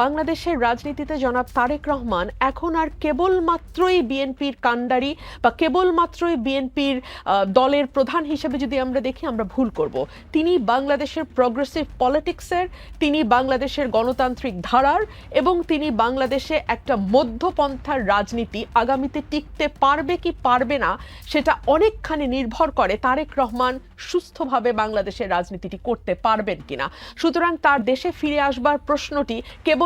বাংলাদেশের রাজনীতিতে জনাব তারেক রহমান এখন আর কেবলমাত্রই বিএনপির কাণ্ডারি বা কেবলমাত্রই বিএনপির দলের প্রধান হিসেবে যদি আমরা দেখি, আমরা ভুল করব। তিনি বাংলাদেশের প্রগ্রেসিভ পলিটিক্সের তিনি বাংলাদেশের গণতান্ত্রিক ধারার এবং তিনি বাংলাদেশে একটা মধ্যপন্থার রাজনীতি আগামীতে টিকতে পারবে কি পারবে না, সেটা অনেকখানি নির্ভর করে তারেক রহমান সুস্থভাবে বাংলাদেশের রাজনীতিটি করতে পারবেন কিনা। সুতরাং তার দেশে ফিরে আসবার প্রশ্নটি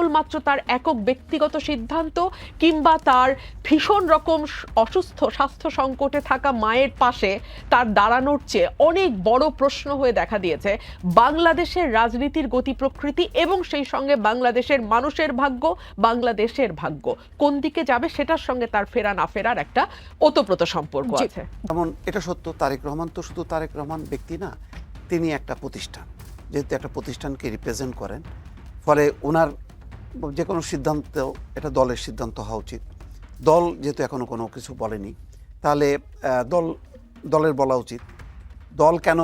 কেবলমাত্র তার একক ব্যক্তিগত সিদ্ধান্ত কিংবা তার ভীষণ রকম অসুস্থ স্বাস্থ্য সংকটে থাকা মায়ের পাশে তার দাঁড়ানোর চেয়ে অনেক বড় প্রশ্ন হয়ে দেখা দিয়েছে। বাংলাদেশের রাজনীতির গতি প্রকৃতি এবং সেই সঙ্গে বাংলাদেশের মানুষের ভাগ্য বাংলাদেশের ভাগ্য। কোন দিকে যাবে সেটার সঙ্গে তার ফেরা না ফেরার একটা ওতপ্রোত সম্পর্ক। আছে। যেমন এটা সত্য তারেক রহমান তো শুধু তারেক রহমান ব্যক্তি না তিনি একটা প্রতিষ্ঠান। যেহেতু একটা প্রতিষ্ঠানকে রিপ্রেজেন্ট করেন ফলে ওনার যে কোনো সিদ্ধান্ত এটা দলের সিদ্ধান্ত হওয়া উচিত। দল যেহেতু এখনও কোনো কিছু বলেনি, তাহলে দল, দলের বলা উচিত। দল কেন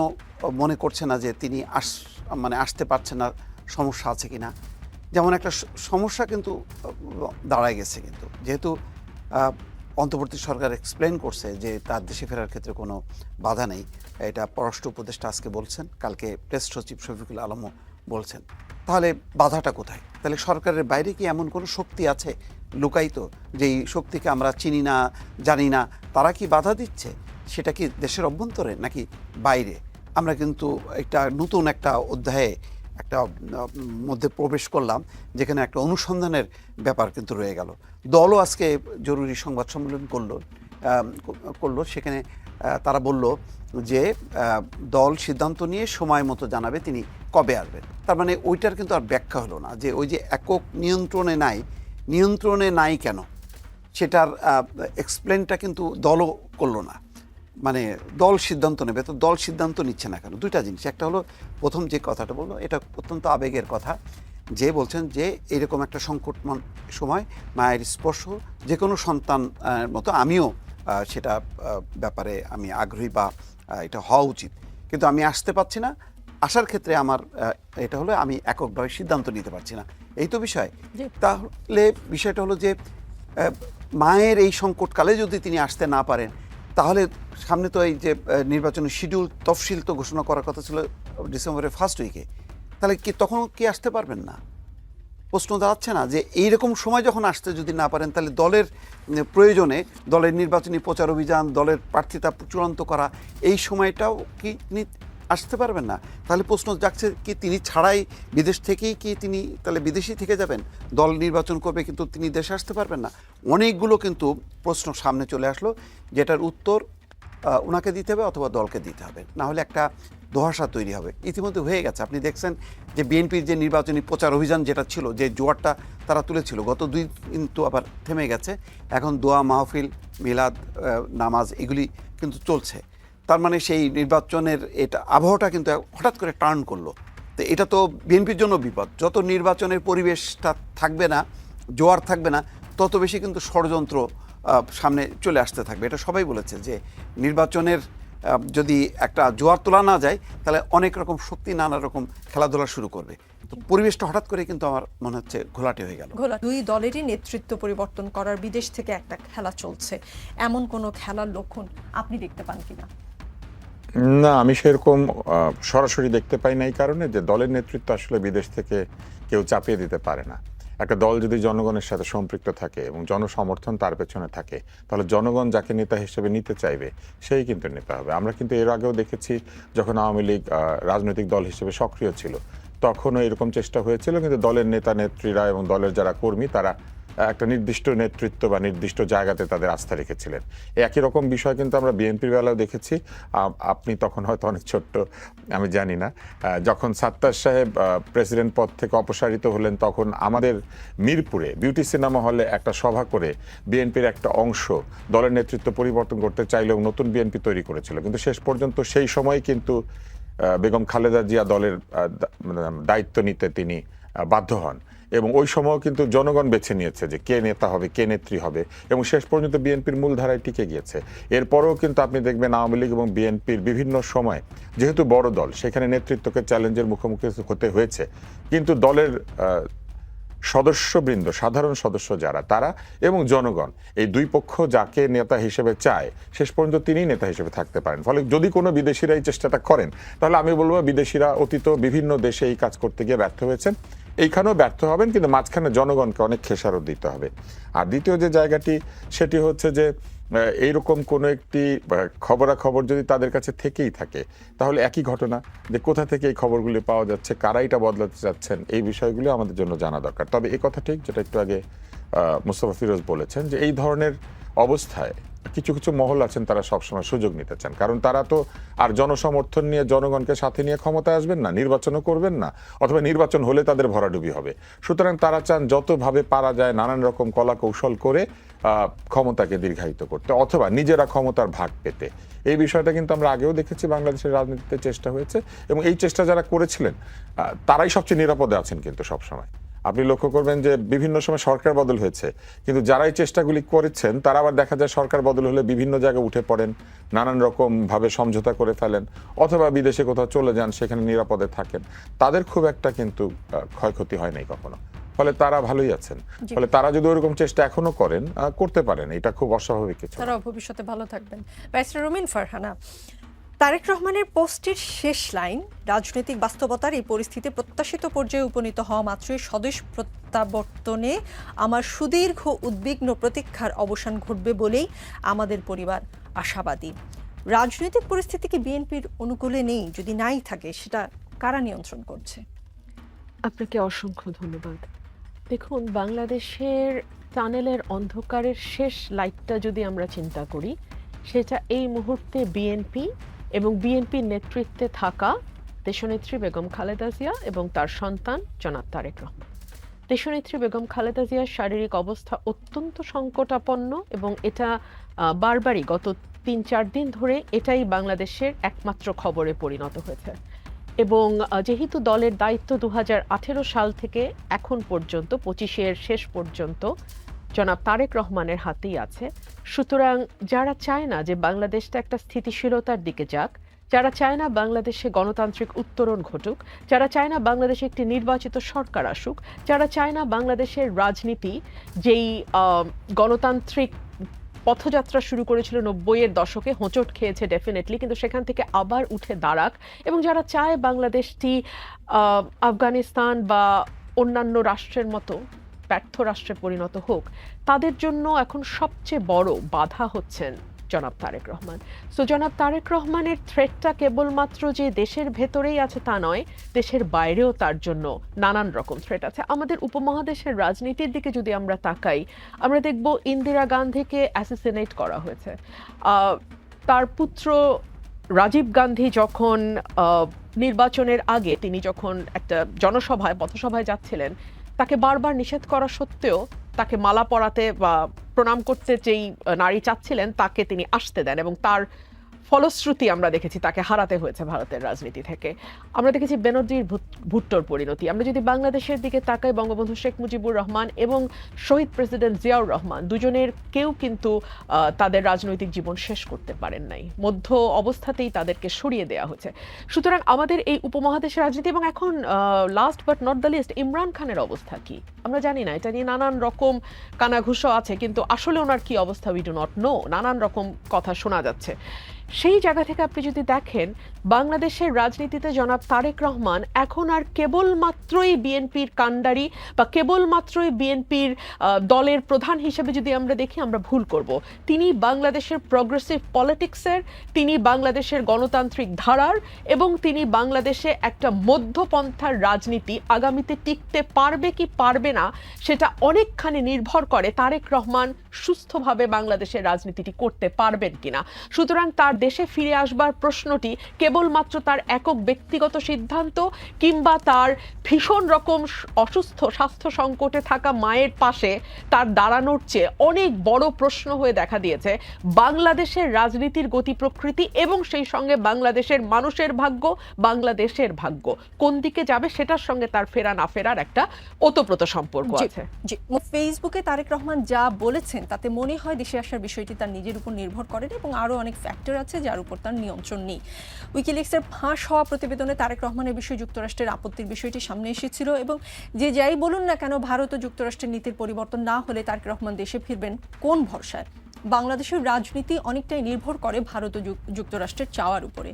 মনে করছে না যে তিনি আস মানে আসতে পারছে না, সমস্যা আছে কি না যেমন একটা সমস্যা কিন্তু দাঁড়ায় গেছে কিন্তু। যেহেতু অন্তর্বর্তী সরকার এক্সপ্লেন করছে যে তার দেশে ফেরার ক্ষেত্রে কোনো বাধা নেই। এটা পররাষ্ট্র উপদেষ্টা আজকে বলছেন, কালকে প্রেস সচিব শফিকুল আলমও বলছেন। তাহলে বাধাটা কোথায়? তাহলে সরকারের বাইরে কি এমন কোনো শক্তি আছে? লুকায়িত, যেই শক্তিকে আমরা চিনি না, জানি না, তারা কি বাধা দিচ্ছে? সেটা কি দেশের অভ্যন্তরে নাকি বাইরে? আমরা কিন্তু একটা নতুন একটা অধ্যায়ে, একটা মধ্যে প্রবেশ করলাম, যেখানে একটা অনুসন্ধানের ব্যাপার কিন্তু রয়ে গেল। দলও আজকে জরুরি সংবাদ সম্মেলন করল করল, সেখানে তারা বলল যে দল সিদ্ধান্ত নিয়ে সময় মতো জানাবে তিনি কবে আসবেন। তার মানে ওইটার কিন্তু আর ব্যাখ্যা হলো না যে, ওই যে একক নিয়ন্ত্রণে নাই নিয়ন্ত্রণে নাই কেন? সেটার এক্সপ্লেনটা কিন্তু দলও করল না। মানে দল সিদ্ধান্ত নেবে, তো দল সিদ্ধান্ত নিচ্ছে না কেন? দুইটা জিনিস। একটা হলো প্রথম যে কথাটা বলল, এটা অত্যন্ত আবেগের কথা, যে বলছেন যে, এরকম একটা সংকটমান সময়, মায়ের স্পর্শ যে কোনো সন্তান মতো আমিও সেটা ব্যাপারে আমি আগ্রহী বা এটা হওয়া উচিত। কিন্তু আমি আসতে পারছি না। আসার ক্ষেত্রে আমার এটা হলো আমি এককভাবে সিদ্ধান্ত নিতে পারছি না। এই তো বিষয়। তাহলে বিষয়টা হলো যে মায়ের এই সংকটকালে যদি তিনি আসতে না পারেন তাহলে সামনে তো এই যে নির্বাচনের শিডিউল তফসিল তো ঘোষণা করার কথা ছিল ডিসেম্বরের ফার্স্ট উইকে তাহলে কি তখন কি আসতে পারবেন না? প্রশ্ন দাঁড়াচ্ছে না যে এইরকম সময় যখন আসতে যদি না পারেন, তাহলে দলের প্রয়োজনে দলের নির্বাচনী প্রচার অভিযান, দলের প্রার্থিতা চূড়ান্ত করা, এই সময়টাও কি তিনি আসতে পারবেন না? তাহলে প্রশ্ন যাচ্ছে কি তিনি ছাড়াই বিদেশ থেকেই কি তিনি তাহলে বিদেশি থেকে যাবেন? দল নির্বাচন করবে কিন্তু তিনি দেশে আসতে পারবেন না। অনেকগুলো কিন্তু প্রশ্ন সামনে চলে আসলো, যেটার উত্তর ওনাকে দিতে হবে অথবা দলকে দিতে হবে। না হলে একটা দোহাশা তৈরি হবে। ইতিমধ্যে হয়ে গেছে। আপনি দেখছেন যে বিএনপির যে নির্বাচনী প্রচার অভিযান যেটা ছিল, যে জোয়ারটা তারা তুলেছিল, গত দুই দিন তো আবার থেমে গেছে। এখন দোয়া, মাহফিল, মিলাদ নামাজ এগুলি কিন্তু চলছে। তার মানে সেই নির্বাচনের এটা আবহাওয়াটা কিন্তু হঠাৎ করে টার্ন করল। তো এটা তো বিএনপির জন্য বিপদ। যত নির্বাচনের পরিবেশটা থাকবে না, জোয়ার থাকবে না, তত বেশি কিন্তু ষড়যন্ত্র সামনে চলে আসতে থাকবে। এটা সবাই বলেছে যে নির্বাচনের যদি একটা জোয়ার তোলা না যায় তাহলে অনেক রকম শক্তি নানা রকম খেলাধুলা শুরু করবে। তো পরিবেশটা হঠাৎ করে কিন্তু আমার মনে হচ্ছে ঘোলাটে হয়ে গেল। ঘোলা দুই দলেরই নেতৃত্ব পরিবর্তন করার বিদেশ থেকে একটা খেলা চলছে। এমন কোনো খেলার লক্ষণ আপনি দেখতে পান কিনা? না আমি সেরকম সরাসরি দেখতে পাই না এই কারণে যে দলের নেতৃত্ব আসলে বিদেশ থেকে কেউ চাপিয়ে দিতে পারে না। একটা দল যদি জনগণের সাথে সম্পৃক্ত থাকে এবং জনসমর্থন তার পেছনে থাকে, তাহলে জনগণ যাকে নেতা হিসেবে নিতে চাইবে, সেই কিন্তু নেতা হবে। আমরা কিন্তু এর আগেও দেখেছি যখন আওয়ামী লীগ রাজনৈতিক দল হিসেবে সক্রিয় ছিল, তখনও এরকম চেষ্টা হয়েছিল, কিন্তু দলের নেতা, নেত্রীরা এবং দলের যারা কর্মী, তারা একটা নির্দিষ্ট নেতৃত্ব বা নির্দিষ্ট জায়গাতে তাদের আস্থা রেখেছিলেন। একই রকম বিষয় কিন্তু আমরা বিএনপির বেলাও দেখেছি। আপনি তখন হয়তো অনেক ছোট্ট, আমি জানি না। যখন সাত্তার সাহেব প্রেসিডেন্ট পদ থেকে অপসারিত হলেন, তখন আমাদের মিরপুরে বিউটি সিনেমা হলে একটা সভা করে বিএনপির একটা অংশ দলের নেতৃত্ব পরিবর্তন করতে চাইলেও নতুন বিএনপি তৈরি করেছিল। কিন্তু শেষ পর্যন্ত সেই সময় কিন্তু বেগম খালেদা জিয়া দলের মানে দায়িত্ব নিতে তিনি বাধ্য হন। এবং ওই সময়ও কিন্তু জনগণ বেছে নিয়েছে যে কে নেতা হবে, কে নেত্রী হবে এবং শেষ পর্যন্ত বিএনপির মূল ধারায় টিকে গিয়েছে। এরপরেও কিন্তু আপনি দেখবেন আওয়ামী লীগ এবং বিএনপির বিভিন্ন সময় যেহেতু বড় দল, সেখানে নেতৃত্বকে চ্যালেঞ্জের মুখোমুখি হতে হয়েছে। কিন্তু দলের সদস্যবৃন্দ, সাধারণ সদস্য যারা, তারা এবং জনগণ, এই দুই পক্ষ যাকে নেতা হিসেবে চায়, শেষ পর্যন্ত তিনিই নেতা হিসেবে থাকতে পারেন। ফলে যদি কোনো বিদেশিরা এই চেষ্টাটা করেন, তাহলে আমি বলব বিদেশিরা অতীত বিভিন্ন দেশে এই কাজ করতে গিয়ে ব্যর্থ হয়েছেন। এইখানেও ব্যর্থ হবেন, কিন্তু মাঝখানে জনগণকে অনেক খেসারত দিতে হবে। আর দ্বিতীয় যে জায়গাটি, সেটি হচ্ছে যে এইরকম কোনো একটি খবরাখবর যদি তাদের কাছে থেকেই থাকে, তাহলে একই ঘটনা যে কোথা থেকে এই খবরগুলি পাওয়া যাচ্ছে, কারা এটা বদলাতে চাচ্ছেন, এই বিষয়গুলো আমাদের জন্য জানা দরকার। তবে এই কথা ঠিক, যেটা একটু আগে মুস্তফা ফিরোজ বলেছেন যে, এই ধরনের অবস্থায় কিছু কিছু মহল আছেন, তারা সবসময় সুযোগ নিতে চান। কারণ তারা তো আর জনসমর্থন নিয়ে, জনগণকে সাথে নিয়ে ক্ষমতায় আসবেন না, নির্বাচনও করবেন না, অথবা নির্বাচন হলে তাদের ভরাডুবি হবে। সুতরাং তারা চান যতভাবে পারা যায় নানান রকম কলা কৌশল করে ক্ষমতাকে দীর্ঘায়িত করতে, অথবা নিজেরা ক্ষমতার ভাগ পেতে। এই বিষয়টা কিন্তু আমরা আগেও দেখেছি, বাংলাদেশের রাজনীতিতে চেষ্টা হয়েছে, এবং এই চেষ্টা যারা করেছিলেন তারাই সবচেয়ে নিরাপদে আছেন কিন্তু সবসময়। আপনি লক্ষ্য করবেন যে বিভিন্ন সময় সরকার বদল হয়েছে। কিন্তু যারা এই চেষ্টাগুলি করেছেন তারা আবার দেখা যায় সরকার বদল হলে বিভিন্ন জায়গায় উঠে পড়েন নানান রকম ভাবে সমঝোতা করে ফেলেন অথবা বিদেশে কোথাও চলে যান সেখানে নিরাপদে থাকেন। তাদের খুব একটা কিন্তু ক্ষয়ক্ষতি হয় নাই কখনো। ফলে তারা ভালোই আছেন। ফলে তারা যদি ওরকম চেষ্টা এখনও করেন করতে পারেন। এটা খুব অস্বাভাবিক কিছু। তারা ভবিষ্যতে ভালো থাকবেন। ব্যারিস্টার রুমিন ফারহানা তারেক রহমানের পোস্টের শেষ লাইন, রাজনৈতিক বাস্তবতার এই পরিস্থিতি প্রত্যাশিত পর্যায়ে উপনীত হওয়া মাত্রই স্বদেশ প্রত্যাবর্তনে আমার সুদীর্ঘ উদ্বিগ্ন প্রতীক্ষার অবসান ঘটবে বলেই আমাদের পরিবার আশাবাদী। রাজনৈতিক পরিস্থিতি কি বিএনপির অনুকূলে নেই, যদি নাই থাকে, সেটা কারা নিয়ন্ত্রণ করছে? আপনাকে অসংখ্য ধন্যবাদ। দেখুন, বাংলাদেশের টানেলের অন্ধকারের শেষ লাইটটা যদি আমরা চিন্তা করি, সেটা এই মুহূর্তে বিএনপি এবং বিএনপির নেতৃত্বে থাকা দেশনেত্রী বেগম খালেদা জিয়া এবং তার সন্তান জনাব তারেক রহমান। দেশনেত্রী বেগম খালেদা জিয়ার শারীরিক অবস্থা অত্যন্ত সংকটাপন্ন এবং এটা বারবারই গত তিন চার দিন ধরে এটাই বাংলাদেশের একমাত্র খবরে পরিণত হয়েছে। এবং যেহেতু দলের দায়িত্ব দু হাজার আঠেরো সাল থেকে এখন পর্যন্ত, পঁচিশের শেষ পর্যন্ত জনাব তারেক রহমানের হাতেই আছে। সুতরাং যারা চায় না যে বাংলাদেশটা একটা স্থিতিশীলতার দিকে যাক, যারা চায় না বাংলাদেশে গণতান্ত্রিক উত্তরণ ঘটুক, যারা চায় না বাংলাদেশে একটি নির্বাচিত সরকার আসুক, যারা চায় না বাংলাদেশের রাজনীতি, যেই গণতান্ত্রিক পথযাত্রা শুরু করেছিল নব্বইয়ের দশকে, হোঁচট খেয়েছে ডেফিনেটলি কিন্তু সেখান থেকে আবার উঠে দাঁড়াক। এবং যারা চায় বাংলাদেশটি আফগানিস্তান বা অন্যান্য রাষ্ট্রের মতো ব্যর্থ রাষ্ট্রে পরিণত হোক, তাদের জন্য এখন সবচেয়ে বড় বাধা হচ্ছেন জনাব তারেক রহমান। সো জনাব তারেক রহমানের থ্রেটটা কেবলমাত্র যে দেশের ভেতরেই আছে তা নয়, দেশের বাইরেও তার জন্য নানান রকম থ্রেট আছে। আমাদের উপমহাদেশের রাজনীতির দিকে যদি আমরা তাকাই, আমরা দেখব ইন্দিরা গান্ধীকে অ্যাসিসিনেট করা হয়েছে। তার পুত্র রাজীব গান্ধী যখন নির্বাচনের আগে তিনি যখন একটা জনসভায়, পথসভায় যাচ্ছিলেন তাকে বারবার নিষেধ করা সত্ত্বেও তাকে মালা পরাতে বা প্রণাম করতে যেই নারী চাচ্ছিলেন, তাকে তিনি আসতে দেন এবং তার ফলশ্রুতি আমরা দেখেছি তাকে হারাতে হয়েছে ভারতের রাজনীতি থেকে। আমরা দেখেছি বেনজির ভুট্টোর পরিণতি। আমরা যদি বাংলাদেশের দিকে তাকাই, বঙ্গবন্ধু শেখ মুজিবুর রহমান এবং শহীদ প্রেসিডেন্ট জিয়াউর রহমান দুজনের কেউ কিন্তু তাদের রাজনৈতিক জীবন শেষ করতে পারেন নাই। মধ্য অবস্থাতেই তাদেরকে সরিয়ে দেওয়া হয়েছে। সুতরাং আমাদের এই উপমহাদেশের রাজনীতি এবং এখন last but not the least Imran খানের অবস্থা কি? আমরা জানি না, এটা নিয়ে নানান রকম কানাঘুষো আছে, কিন্তু আসলে ওনার কি অবস্থা উই ডু নট নো নানান রকম কথা শোনা যাচ্ছে। সেই জায়গা থেকে আপনি যদি দেখেন, বাংলাদেশের রাজনীতিতে জনাব তারেক রহমান এখন আর কেবলমাত্রই বিএনপির কাণ্ডারি বা কেবলমাত্রই বিএনপির দলের প্রধান হিসেবে যদি আমরা দেখি, আমরা ভুল করব। তিনি বাংলাদেশের প্রগ্রেসিভ পলিটিক্সের তিনি বাংলাদেশের গণতান্ত্রিক ধারার এবং তিনি বাংলাদেশে একটা মধ্যপন্থার রাজনীতি আগামীতে টিকতে পারবে কি পারবে না, সেটা অনেকখানি নির্ভর করে তারেক রহমান সুস্থভাবে বাংলাদেশের রাজনীতিটি করতে পারবেন কিনা। সুতরাং তার দেশে ফিরে আসবার প্রশ্নটি কেবলমাত্র তার একক ব্যক্তিগত সিদ্ধান্ত কিংবা তার ভীষণ রকম অসুস্থ স্বাস্থ্য সংকটে থাকা মায়ের পাশে তার দাঁড়ানোর চেয়ে অনেক বড় প্রশ্ন হয়ে দেখা দিয়েছে। বাংলাদেশের রাজনীতির গতি প্রকৃতি এবং সেই সঙ্গে বাংলাদেশের মানুষের ভাগ্য বাংলাদেশের ভাগ্য। কোন দিকে যাবে সেটার সঙ্গে তার ফেরা না ফেরার একটা ওতপ্রোত সম্পর্ক আছে। ফেসবুকে তারেক রহমান যা বলেছেন তাতে মনে হয় দেশে আসার বিষয়টি তার নিজের উপর নির্ভর করে না এবং আরও অনেক ফ্যাক্টর আছে যার উপর তার নিয়ন্ত্রণ নেই। উইকিলিক্সের ফাঁস হওয়া প্রতিবেদনে তারেক রহমানের বিষয়ে যুক্তরাষ্ট্রের আপত্তির বিষয়টি সামনে এসেছিল এবং যে যাই বলুন না কেন, ভারত ও যুক্তরাষ্ট্রের নীতির পরিবর্তন না হলে তারেক রহমান দেশে ফিরবেন কোন ভরসায়? বাংলাদেশের রাজনীতি অনেকটাই নির্ভর করে ভারত ও যুক্তরাষ্ট্রের চাওয়ার উপরে।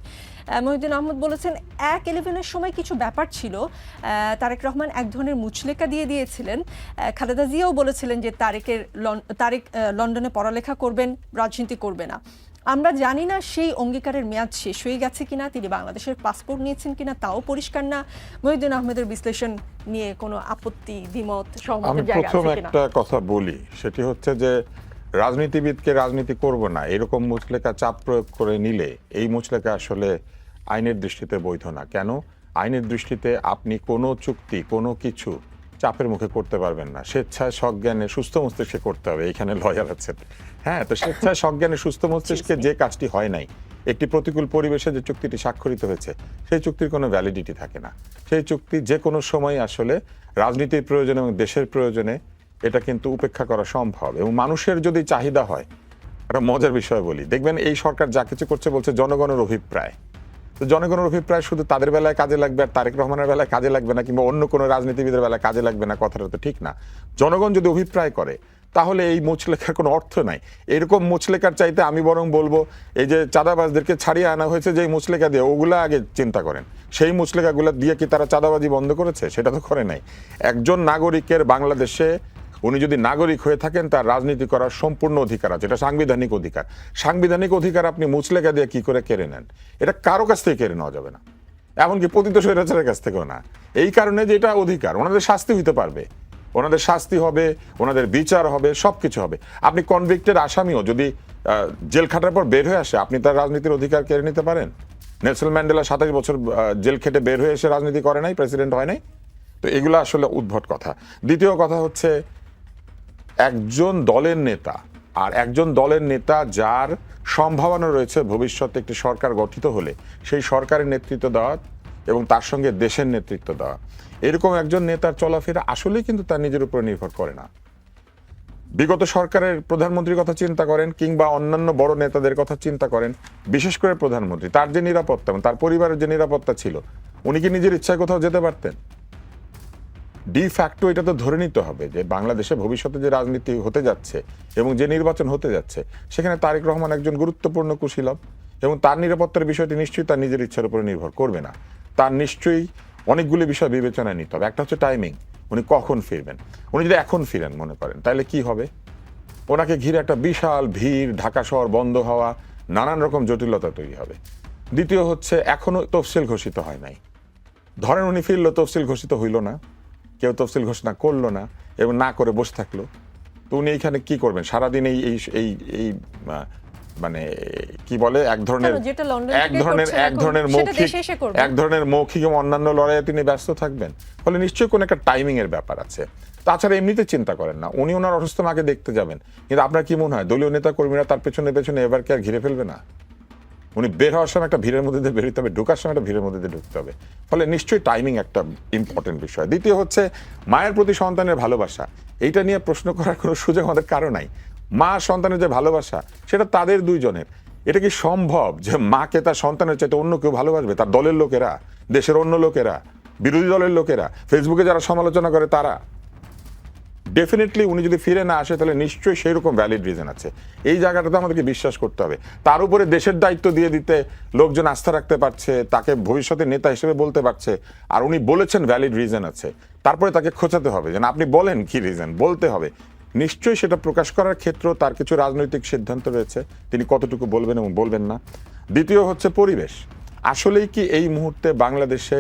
মহিউদ্দিন আহমদ বলেছেন এক ইলেভেনের সময় কিছু ব্যাপার ছিল। তারেক রহমান এক ধরনের মুচলেকা দিয়ে দিয়েছিলেন। খালেদা জিয়াও বলেছিলেন যে তারেকের তারেক লন্ডনে পড়ালেখা করবেন রাজনীতি করবে না। আমরা জানি না সেই অঙ্গীকারের মেয়াদ শেষ হয়ে গেছে কিনা তিনি বাংলাদেশের পাসপোর্ট নিয়েছেন কিনা তাও পরিষ্কার না। মহিউদ্দিন আহমেদের বিশ্লেষণ নিয়ে কোনো আপত্তি দ্বিমত আমি প্রথম একটা কথা বলি সেটি হচ্ছে যে রাজনীতিবিদকে রাজনীতি করব না, এরকম মুচলেকা চাপ প্রয়োগ করে নিলে এই মুচলেকা আসলে আইনের দৃষ্টিতে বৈধ না। কেন? আইনের দৃষ্টিতে আপনি কোনো চুক্তি, কোনো কিছু চাপের মুখে করতে পারবেন না। স্বেচ্ছায় সজ্ঞানে সুস্থ মস্তিষ্কে করতে হবে, এখানে লয়ার আছেন। হ্যাঁ তো স্বেচ্ছায় সজ্ঞানে সুস্থ মস্তিষ্কে যে কাজটি হয় নাই, একটি প্রতিকূল পরিবেশে যে চুক্তিটি স্বাক্ষরিত হয়েছে, সেই চুক্তির কোনো ভ্যালিডিটি থাকে না। সেই চুক্তি যে কোনো সময় আসলে রাজনীতির প্রয়োজনে এবং দেশের প্রয়োজনে এটা কিন্তু উপেক্ষা করা সম্ভব এবং মানুষের যদি চাহিদা হয়, একটা মজার বিষয় বলি। দেখবেন এই সরকার যা কিছু করছে বলছে জনগণের অভিপ্রায়। তো জনগণের অভিপ্রায় শুধু তাদের বেলায় কাজে লাগবে আর তারেক রহমানের বেলায় কাজে লাগবে না কিংবা অন্য কোনো রাজনীতিবিদের বেলায় কাজে লাগবে না, কথাটা তো ঠিক না। জনগণ যদি অভিপ্রায় করে, তাহলে এই মুচলেখার কোনো অর্থ নাই। এরকম মুচলেখার চাইতে আমি বরং বলব, এই যে চাঁদাবাজদেরকে ছাড়িয়ে আনা হয়েছে যে মুচলেখা দিয়ে, ওগুলা আগে চিন্তা করেন। সেই মুচলেখাগুলো দিয়ে কি তারা চাঁদাবাজি বন্ধ করেছে? সেটা তো করে নাই। একজন নাগরিকের বাংলাদেশে উনি যদি নাগরিক হয়ে থাকেন, তার রাজনীতি করার সম্পূর্ণ অধিকার আছে। এটা সাংবিধানিক অধিকার। সাংবিধানিক অধিকার আপনি মুচলেখা দিয়ে কি করে কেড়ে নেন? এটা কারও কাছ থেকে কেড়ে নেওয়া যাবে না। এমনকি পতিত স্বৈরাচারের কাছ থেকেও না। এই কারণে যে এটা অধিকার, ওনাদের শাস্তি হইতে পারবে। ওনাদের শাস্তি হবে, ওনাদের বিচার হবে সব কিছু হবে। আপনি কনভিক্টেড আসামিও যদি জেল খাটার পর বের হয়ে আসে, আপনি তার রাজনীতির অধিকার কেড়ে নিতে পারেন? নেলসন ম্যান্ডেলা সাতাশ বছর জেল খেটে বের হয়ে এসে রাজনীতি করে নাই, প্রেসিডেন্ট হয় নাই? তো এগুলো আসলে উদ্ভট কথা। দ্বিতীয় কথা হচ্ছে একজন দলের নেতা আর একজন দলের নেতা যার সম্ভাবনা রয়েছে ভবিষ্যতে একটি সরকার গঠিত হলে, সেই সরকারের নেতৃত্ব দেওয়া এবং তার সঙ্গে দেশের নেতৃত্ব দেওয়া। এরকম একজন নেতার চলাফেরা আসলেই কিন্তু তার নিজের উপর নির্ভর করে না। বিগত সরকারের প্রধানমন্ত্রীর কথা চিন্তা করেন কিংবা অন্যান্য বড় নেতাদের কথা চিন্তা করেন, বিশেষ করে প্রধানমন্ত্রী, তার যে নিরাপত্তা তার পরিবারের যে নিরাপত্তা ছিল, উনি কি নিজের ইচ্ছায় কোথাও যেতে পারতেন? ডি ফ্যাক্টো এটা তো ধরে নিতে হবে যে বাংলাদেশে ভবিষ্যতে যে রাজনীতি হতে যাচ্ছে এবং যে নির্বাচন হতে যাচ্ছে, সেখানে তারেক রহমান একজন গুরুত্বপূর্ণ কুশীলব এবং তার নিরাপত্তার বিষয়টি নিশ্চয়ই তার নিজের ইচ্ছার উপরে নির্ভর করবে না। তার নিশ্চয়ই অনেকগুলি বিষয় বিবেচনায় নিতে হবে। একটা হচ্ছে টাইমিং উনি কখন ফিরবেন? উনি যদি এখন ফিরেন মনে করেন, তাহলে কি হবে? ওনাকে ঘিরে একটা বিশাল ভিড়, ঢাকা শহর বন্ধ হওয়া, নানান রকম জটিলতা তৈরি হবে। দ্বিতীয় হচ্ছে এখনও তফসিল ঘোষিত হয় নাই। ধরেন উনি ফিরলো, তফসিল ঘোষিত হইল না। কেউ তফসিল ঘোষণা করল না এবং না করে বসে থাকল তো উনি এইখানে কি করবেন? সারাদিন এই এই এই মানে কি বলে এক ধরনের এক ধরনের এক ধরনের মৌখিক। এক ধরনের মৌখিক এবং অন্যান্য লড়াইয়ে তিনি ব্যস্ত থাকবেন। ফলে নিশ্চয়ই কোনো একটা টাইমিং এর ব্যাপার আছে। তাছাড়া এমনিতে চিন্তা করেন না উনি ওনার অসুস্থ মাকে দেখতে যাবেন। কিন্তু আপনার কি মনে হয় দলীয় নেতা কর্মীরা তার পেছনে পেছনে এবার কি আর ঘিরে ফেলবে না? উনি বের হওয়ার সময় একটা ভিড়ের মধ্যে দিয়ে বেরোতে হবে, ঢোকার সময় একটা ভিড়ের মধ্যে দিয়ে ঢুকতে হবে। ফলে নিশ্চয়ই টাইমিং একটা ইম্পর্টেন্ট বিষয়। দ্বিতীয় হচ্ছে, মায়ের প্রতি সন্তানের ভালোবাসা। এইটা নিয়ে প্রশ্ন করার কোনো সুযোগ আমাদের কারও নাই। মা সন্তানের যে ভালোবাসা, সেটা তাদের দুইজনের। এটা কি সম্ভব যে মাকে তার সন্তানের চাইতে অন্য কেউ ভালোবাসবে? তার দলের লোকেরা, দেশের অন্য লোকেরা, বিরোধী দলের লোকেরা ফেসবুকে যারা সমালোচনা করে তারা। ডেফিনেটলি উনি যদি ফিরে না আসে তাহলে নিশ্চয়ই সেই রকম ভ্যালিড রিজন আছে। এই জায়গাটাতে আমাদেরকে বিশ্বাস করতে হবে। তার উপরে দেশের দায়িত্ব দিয়ে দিতে লোকজন আস্থা রাখতে পারছে তাকে ভবিষ্যতে নেতা হিসেবে বলতে পারছে আর উনি বলেছেন ভ্যালিড রিজন আছে। তারপরে তাকে খোঁচাতে হবে যে না, আপনি বলেন কি রিজন বলতে হবে। নিশ্চয়ই সেটা প্রকাশ করার ক্ষেত্রেও তার কিছু রাজনৈতিক সিদ্ধান্ত রয়েছে তিনি কতটুকু বলবেন এবং বলবেন না। দ্বিতীয় হচ্ছে পরিবেশ। আসলেই কি এই মুহূর্তে বাংলাদেশে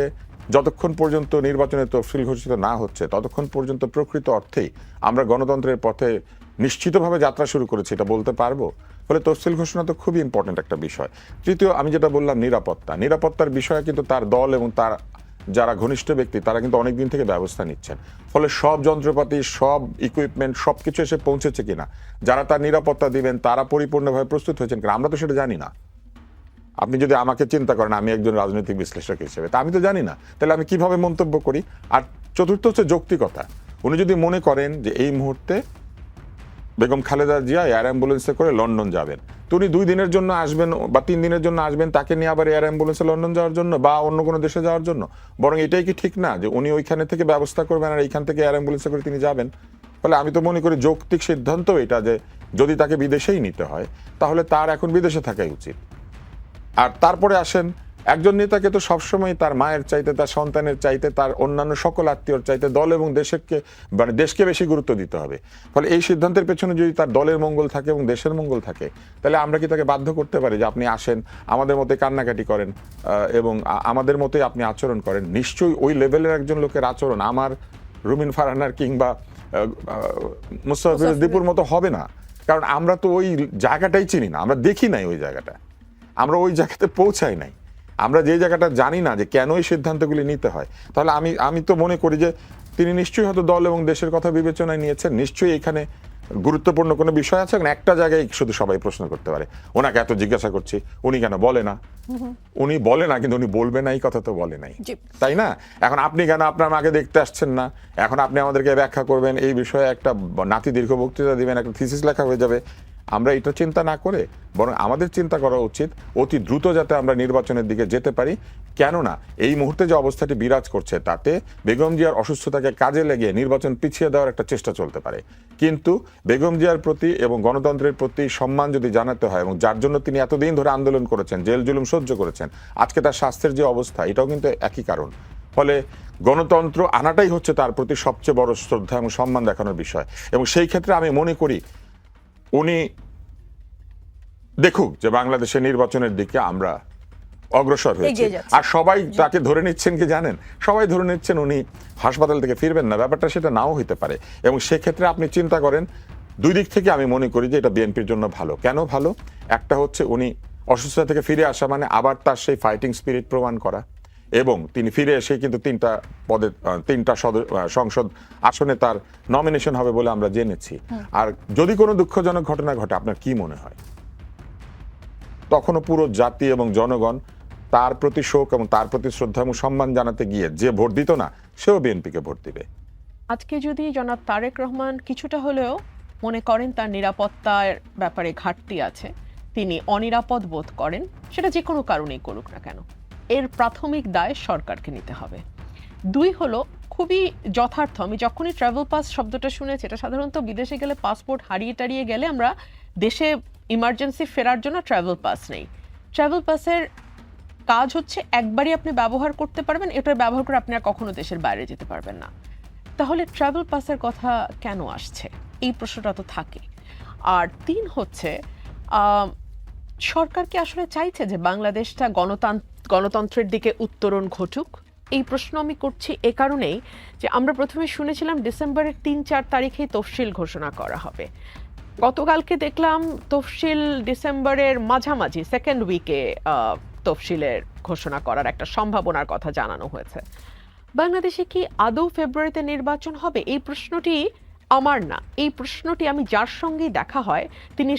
যতক্ষণ পর্যন্ত নির্বাচনের তফসিল ঘোষিত না হচ্ছে, ততক্ষণ পর্যন্ত প্রকৃত অর্থেই আমরা গণতন্ত্রের পথে নিশ্চিতভাবে যাত্রা শুরু করেছি, এটা বলতে পারব? ফলে তফসিল ঘোষণা তো খুবই ইম্পর্টেন্ট একটা বিষয়। তৃতীয়, আমি যেটা বললাম, নিরাপত্তা। নিরাপত্তার বিষয়ে কিন্তু তার দল এবং তার যারা ঘনিষ্ঠ ব্যক্তি, তারা কিন্তু অনেক দিন থেকে ব্যবস্থা নিচ্ছেন। ফলে সব যন্ত্রপাতি, সব ইকুইপমেন্ট সব কিছু এসে পৌঁছেছে কিনা, যারা তার নিরাপত্তা দিবেন, তারা পরিপূর্ণভাবে প্রস্তুত হয়েছেন কিনা, আমরা তো সেটা জানি না। আপনি যদি আমাকে চিন্তা করেন, আমি একজন রাজনৈতিক বিশ্লেষক হিসেবে, তা আমি তো জানি না। তাহলে আমি কীভাবে মন্তব্য করি? আর চতুর্থ হচ্ছে যৌক্তিকতা উনি যদি মনে করেন যে এই মুহূর্তে বেগম খালেদা জিয়া এয়ার অ্যাম্বুলেন্সে করে লন্ডন যাবেন, তো উনি দুই দিনের জন্য আসবেন বা তিন দিনের জন্য আসবেন, তাকে নিয়ে আবার এয়ার অ্যাম্বুলেন্সে লন্ডন যাওয়ার জন্য বা অন্য কোনো দেশে যাওয়ার জন্য। বরং এটাই কি ঠিক না যে উনি ওইখানে থেকে ব্যবস্থা করবেন আর এইখান থেকে এয়ার অ্যাম্বুলেন্সে করে তিনি যাবেন? ফলে আমি তো মনে করি যৌক্তিক সিদ্ধান্ত এটা যে যদি তাকে বিদেশেই নিতে হয়, তাহলে তার এখন বিদেশে থাকাই উচিত। আর তারপরে আসেন একজন নেতাকে তো সবসময় তার মায়ের চাইতে তার সন্তানের চাইতে তার অন্যান্য সকল আত্মীয়র চাইতে দল এবং দেশেরকে মানে দেশকে বেশি গুরুত্ব দিতে হবে। ফলে এই সিদ্ধান্তের পেছনে যদি তার দলের মঙ্গল থাকে এবং দেশের মঙ্গল থাকে তাহলে আমরা কি তাকে বাধ্য করতে পারি যে আপনি আসেন আমাদের মতে কান্নাকাটি করেন এবং আমাদের মতোই আপনি আচরণ করেন? নিশ্চয়ই ওই লেভেলের একজন লোকের আচরণ আমার রুমিন ফারহানার কিংবা মুস্তাফিজ দীপুর মতো হবে না। কারণ আমরা তো ওই জায়গাটাই চিনি না আমরা দেখি নাই ওই জায়গাটা। আমরা ওই জায়গাতে পৌঁছাই নাই। আমরা যে জায়গাটা জানি না যে কেন এই সিদ্ধান্তগুলি নিতে হয়। তাহলে আমি আমি তো মনে করি যে তিনি নিশ্চয়ই হয়তো দল এবং দেশের কথা বিবেচনায় নিয়েছেন নিশ্চয়ই এখানে গুরুত্বপূর্ণ কোনো বিষয় আছে কারণ একটা জায়গায় শুধু সবাই প্রশ্ন করতে পারে। ওনাকে এত জিজ্ঞাসা করছি উনি কেন বলে না? উনি বলে না কিন্তু উনি বলবে না এই কথা তো বলে নাই। তাই না? এখন আপনি কেন আপনার মাকে দেখতে আসছেন না? এখন আপনি আমাদেরকে ব্যাখ্যা করবেন এই বিষয়ে একটা নাতি দীর্ঘ বক্তৃতা দিবেন একটা থিসিস লেখা হয়ে যাবে। আমরা এটা চিন্তা না করে বরং আমাদের চিন্তা করা উচিত অতি দ্রুত যাতে আমরা নির্বাচনের দিকে যেতে পারি। কেননা এই মুহূর্তে যে অবস্থাটি বিরাজ করছে তাতে বেগম জিয়ার অসুস্থতাকে কাজে লেগে নির্বাচন পিছিয়ে দেওয়ার একটা চেষ্টা চলতে পারে। কিন্তু বেগম জিয়ার প্রতি এবং গণতন্ত্রের প্রতি সম্মান যদি জানাতে হয় এবং যার জন্য তিনি এতদিন ধরে আন্দোলন করেছেন, জেল জুলুম সহ্য করেছেন, আজকে তার স্বাস্থ্যের যে অবস্থা, এটাও কিন্তু একই কারণ। ফলে গণতন্ত্র আনাটাই হচ্ছে তার প্রতি সবচেয়ে বড় শ্রদ্ধা এবং সম্মান দেখানোর বিষয়। এবং সেই ক্ষেত্রে আমি মনে করি উনি দেখুক যে বাংলাদেশের নির্বাচনের দিকে আমরা অগ্রসর হয়েছি। আর সবাই তাকে ধরে নিচ্ছেন কি জানেন? সবাই ধরে নিচ্ছেন উনি হাসপাতাল থেকে ফিরবেন না ব্যাপারটা সেটা নাও হইতে পারে। এবং সেক্ষেত্রে আপনি চিন্তা করেন দুই দিক থেকে আমি মনে করি যে এটা বিএনপির জন্য ভালো। কেন ভালো? একটা হচ্ছে উনি অসুস্থতা থেকে ফিরে আসা মানে আবার তার সেই ফাইটিং স্পিরিট প্রমাণ করা। এবং তিনি ফিরে এসে কিন্তু তিনটা পদে তিনটা সদ- সংসদ আসনে তার নমিনেশন হবে বলে আমরা জেনেছি। আর যদি কোনো দুঃখজনক ঘটনা ঘটে আপনার কি মনে হয়? তখনও পুরো জাতি এবং জনগণ তার প্রতি শোক এবং তার প্রতি শ্রদ্ধা এবং সম্মান জানাতে গিয়ে যে ভোট দিত না সেও বিএনপিকে ভোট দিবে। আজকে যদি জনাব তারেক রহমান কিছুটা হলেও মনে করেন তার নিরাপত্তার ব্যাপারে ঘাটতি আছে তিনি অনিরাপদ বোধ করেন সেটা যে কোনো কারণেই করুক না কেন। এর প্রাথমিক দায় সরকারকে নিতে হবে। দুই হলো, খুবই যথার্থ, আমি যখনই ট্রাভেল পাস শব্দটা শুনেছি, এটা সাধারণত বিদেশে গেলে পাসপোর্ট হারিয়ে টারিয়ে গেলে আমরা দেশে ইমার্জেন্সি ফেরার জন্য ট্রাভেল পাস নেই। ট্রাভেল পাসের কাজ হচ্ছে একবারই আপনি ব্যবহার করতে পারবেন, এটা ব্যবহার করে আপনি আর কখনো দেশের বাইরে যেতে পারবেন না। তাহলে ট্রাভেল পাসের কথা কেন আসছে? এই প্রশ্নটা তো থাকে। আর তিন হচ্ছে সরকার কি আসলে চাইছে যে বাংলাদেশটা গণতান্ত্র গণতন্ত্রের দিকে উত্তরণ ঘটুক, এই প্রশ্ন আমি করছি এ কারণেই যে আমরা প্রথমে শুনেছিলাম ডিসেম্বরের তিন চার তারিখেই তফসিল ঘোষণা করা হবে। গতকালকে দেখলাম তফসিল ডিসেম্বরের মাঝামাঝি, সেকেন্ড উইকে তফসিলের ঘোষণা করার একটা সম্ভাবনার কথা জানানো হয়েছে। বাংলাদেশে কি আদৌ ফেব্রুয়ারিতে নির্বাচন হবে? এই প্রশ্নটি আমার না। এই প্রশ্নটি আমি যার সঙ্গেই দেখা হয়, তিনি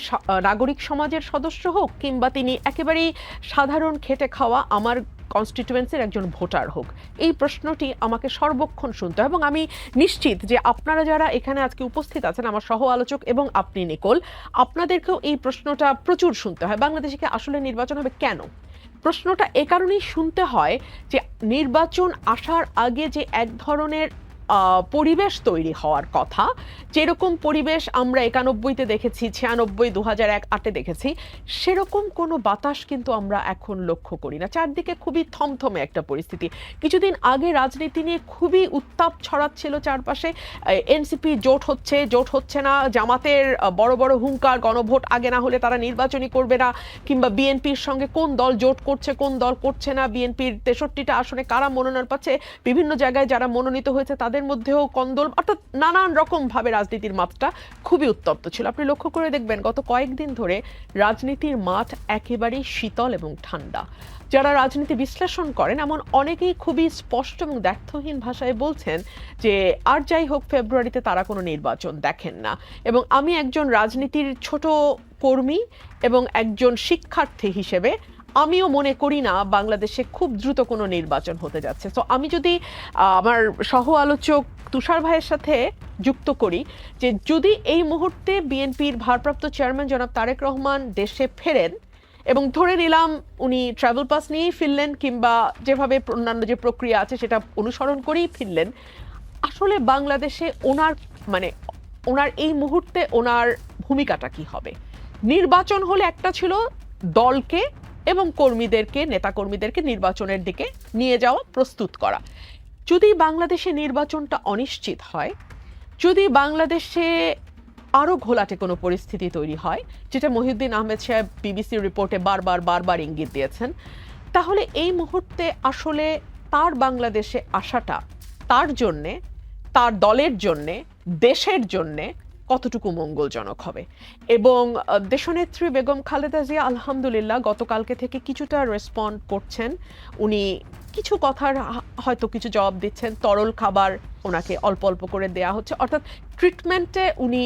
নাগরিক সমাজের সদস্য হোক কিংবা তিনি একেবারেই সাধারণ খেটে খাওয়া আমার কনস্টিটিউয়েন্সির একজন ভোটার হোক, এই প্রশ্নটি আমাকে সর্বক্ষণ শুনতে হয় এবং আমি নিশ্চিত যে আপনারা যারা এখানে আজকে উপস্থিত আছেন, আমার সহ আলোচক এবং আপনি নিকোল, আপনাদেরকেও এই প্রশ্নটা প্রচুর শুনতে হয়। বাংলাদেশে কি আসলে নির্বাচন হবে? কেন? প্রশ্নটা এ কারণেই শুনতে হয় যে নির্বাচন আসার আগে যে এক ধরনের পরিবেশ তৈরি হওয়ার কথা। যেরকম পরিবেশ আমরা একানব্বইতে দেখেছি, ছিয়ানব্বই দু হাজার এক, আটে দেখেছি, সেরকম কোনো বাতাস কিন্তু আমরা এখন লক্ষ্য করি না। চারদিকে খুবই থমথমে একটা পরিস্থিতি। কিছুদিন আগে রাজনীতি নিয়ে খুবই উত্তাপ ছড়াচ্ছিল চারপাশে। এনসিপি জোট হচ্ছে জোট হচ্ছে না। জামাতের বড় বড় হুঙ্কার, গণভোট আগে না হলে তারা নির্বাচনী করবে না। কিংবা বিএনপির সঙ্গে কোন দল জোট করছে, কোন দল করছে না। বিএনপির তেষট্টিটা আসনে কারা মনোনয়ন পাচ্ছে? বিভিন্ন জায়গায় যারা মনোনীত হয়েছে তাদের মধ্যেও কন্দল, অর্থাৎ নানান রকম ভাবে রাজনীতির মাত্রা খুবই উত্তপ্ত ছিল। আপনি লক্ষ্য করে দেখবেন গত কয়েকদিন ধরে রাজনীতির মাঠ একেবারেই শীতল এবং ঠান্ডা। যারা রাজনীতি বিশ্লেষণ করেন, এমন অনেকেই খুবই স্পষ্ট এবং দ্ব্যর্থহীন ভাষায় বলছেন যে, আর যাই হোক, ফেব্রুয়ারিতে তারা কোনো নির্বাচন দেখেন না। এবং আমি একজন রাজনীতির ছোট কর্মী এবং একজন শিক্ষার্থী হিসেবে আমিও মনে করি না বাংলাদেশে খুব দ্রুত কোনো নির্বাচন হতে যাচ্ছে। তো আমি যদি আমার সহ আলোচক তুষার ভাইয়ের সাথে যুক্ত করি যে যদি এই মুহূর্তে বিএনপির ভারপ্রাপ্ত চেয়ারম্যান জনাব তারেক রহমান দেশে ফেরেন এবং ধরে নিলাম উনি ট্রাভেল পাস নিয়েই ফিরলেন কিংবা যেভাবে অন্যান্য যে প্রক্রিয়া আছে সেটা অনুসরণ করেই ফিরলেন, আসলে বাংলাদেশে ওনার মানে ওনার এই মুহূর্তে ওনার ভূমিকাটা কি হবে? নির্বাচন হলে একটা ছিল দলকে এবং কর্মীদেরকে, নেতাকর্মীদেরকে নির্বাচনের দিকে নিয়ে যাওয়া প্রস্তুত করা। যদি বাংলাদেশে নির্বাচনটা অনিশ্চিত হয়, যদি বাংলাদেশে আরও ঘোলাটে কোনো পরিস্থিতি তৈরি হয়, যেটা মহিউদ্দিন আহমেদ সাহেব বিবিসি রিপোর্টে বারবার বারবার ইঙ্গিত দিয়েছেন, তাহলে এই মুহূর্তে আসলে তার বাংলাদেশে আসাটা তার জন্যে, তার দলের জন্যে, দেশের জন্যে কতটুকু মঙ্গলজনক হবে। এবং দেশনেত্রী বেগম খালেদা জিয়া, আলহামদুলিল্লাহ, গতকালকে থেকে কিছুটা রেসপন্ড করছেন। উনি কিছু কথার হয়তো কিছু জবাব দিচ্ছেন। তরল খাবার ওনাকে অল্প অল্প করে দেয়া হচ্ছে। অর্থাৎ ট্রিটমেন্টে উনি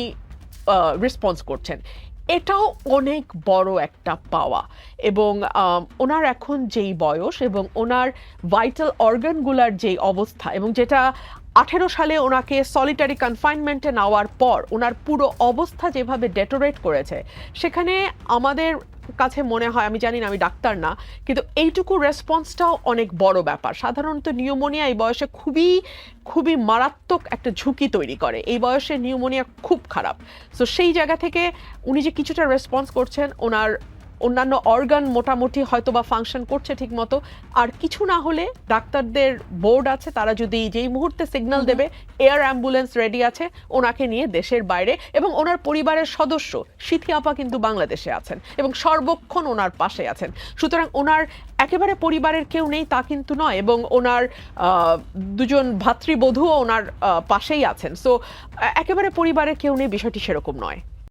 রেসপন্স করছেন। এটাও অনেক বড় একটা পাওয়া। এবং ওনার এখন যেই বয়স এবং ওনার ভাইটাল অর্গানগুলার যেই অবস্থা এবং যেটা আঠেরো সালে ওনাকে সলিটারি কনফাইনমেন্টে নেওয়ার পর ওনার পুরো অবস্থা যেভাবে ডেটোরেট করেছে, সেখানে আমাদের কাছে মনে হয়, আমি জানি না, আমি ডাক্তার না, কিন্তু এইটুকু রেসপন্সটাও অনেক বড় ব্যাপার। সাধারণত নিউমোনিয়া এই বয়সে খুবই খুবই মারাত্মক একটা ঝুঁকি তৈরি করে। এই বয়সে নিউমোনিয়া খুব খারাপ। সো সেই জায়গা থেকে উনি যে কিছুটা রেসপন্স করছেন, ওনার অন্যান্য অর্গান মোটামুটি হয়তো বা ফাংশন করছে ঠিক মতো আর কিছু না হলে ডাক্তারদের বোর্ড আছে তারা যদি যেই মুহূর্তে সিগন্যাল দেবে এয়ার অ্যাম্বুলেন্স রেডি আছে ওনাকে নিয়ে দেশের বাইরে এবং ওনার পরিবারের সদস্য সিথি আপা কিন্তু বাংলাদেশে আছেন এবং সর্বক্ষণ ওনার পাশে আছেন। সুতরাং ওনার একেবারে পরিবারের কেউ নেই তা কিন্তু নয় এবং ওনার দুজন ভাতৃবধূও ওনার পাশেই আছেন। সো একেবারে পরিবারের কেউ নেই বিষয়টি সেরকম নয়।